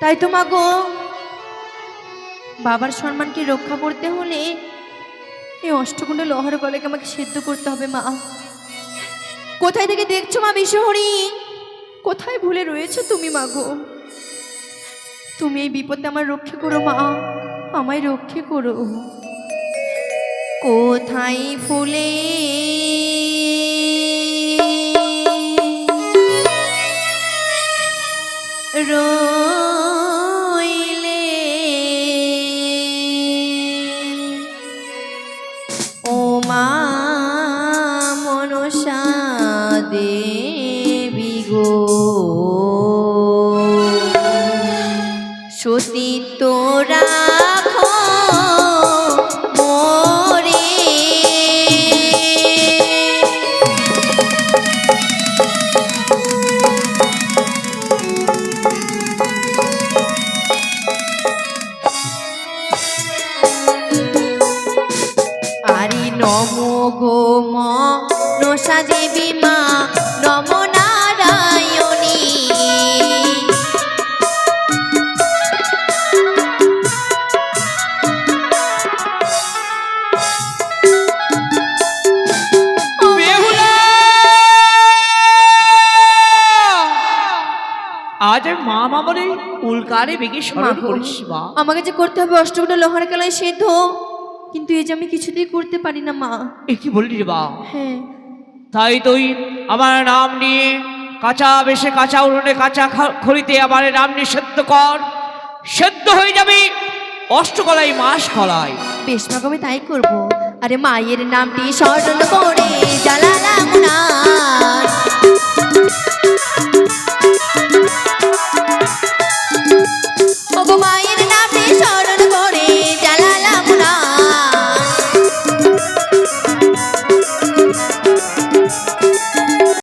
তাই তো মা গো। বাবার সম্মানকে রক্ষা করতে হলে এই অষ্টকুণ্ড লহর গলাকে আমাকে সেদ্ধ করতে হবে মা। কোথায় থেকে দেখছ মা বিশ্বহরি? কোথায় ভুলে রয়েছো তুমি মা গো? তুমি এই বিপদে আমার রক্ষা করো মা, আমায় রক্ষে করো। কোথায় ফুলে? রইলে মা মনসা দেবী গো। রাখো নম গো মনসা দেবী মা নম নারায়ণী আজ মা মা বলে উল্কারে বেগে মা করিস আমাকে যে করতে হবে অষ্টকটা লোহার খেলায় সিদ্ধ। কিন্তু এই যে আমি কিছুতেই করতে পারি না মা। এ কি বললি রে বা হ্যাঁ। তাই তুই আমার নাম নিয়ে কাঁচা বেশে কাঁচা উঠোনে কাঁচা খড়িতে আমার নাম নিয়ে সেদ্ধ কর সেদ্ধ হয়ে যাবে অষ্টকলাই মাস কলাই বেশ আমি তাই করব। আরে মায়ের নামটি স্মরণ করে জ্বালালাম